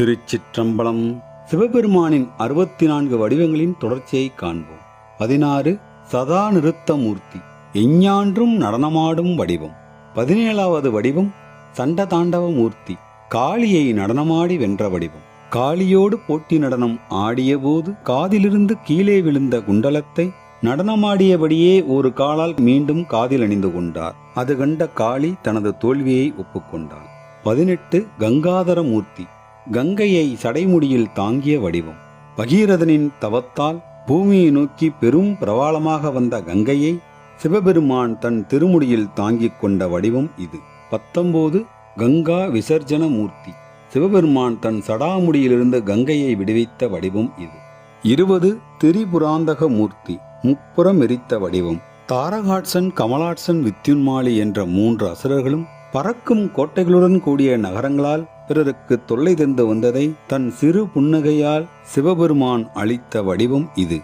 திருச்சிற்றம்பலம். சிவபெருமானின் அறுபத்தி நான்கு வடிவங்களின் தொடர்ச்சியை காண்போம். பதினாறு சதா நிறுத்த மூர்த்தி எஞ்ஞான்றும் நடனமாடும் வடிவம். பதினேழாவது வடிவம் சண்ட தாண்டவ மூர்த்தி காளியை நடனமாடி வென்ற வடிவம். காளியோடு போட்டி நடனம் ஆடியபோது காதிலிருந்து கீழே விழுந்த குண்டலத்தை நடனமாடியபடியே ஒரு காலால் மீண்டும் காதில் அணிந்து கொண்டார். அது கண்ட காளி தனது தோல்வியை ஒப்புக்கொண்டார் பதினெட்டு கங்காதர மூர்த்தி கங்கையை சடைமுடியில் தாங்கிய வடிவம். பகீரதனின் தவத்தால் பூமியை நோக்கி பெரும் பிரவாளமாக வந்த கங்கையை சிவபெருமான் தன் திருமுடியில் தாங்கிக் கொண்ட வடிவம் இது. பத்தொன்பது கங்கா விசர்ஜன மூர்த்தி. சிவபெருமான் தன் சடாமுடியிலிருந்து கங்கையை விடுவித்த வடிவம் இது. இருபது திரிபுராந்தக மூர்த்தி. முப்புறம் எரித்த வடிவம். தாரகாட்சன் கமலாட்சன் வித்யுன்மாலி என்ற மூன்று அசுரர்களும் பறக்கும் கோட்டைகளுடன் கூடிய நகரங்களால் பிறருக்கு தொல்லை தந்து வந்ததை தன் சிறு புன்னகையால் சிவபெருமான் அளித்த வடிவம் இது.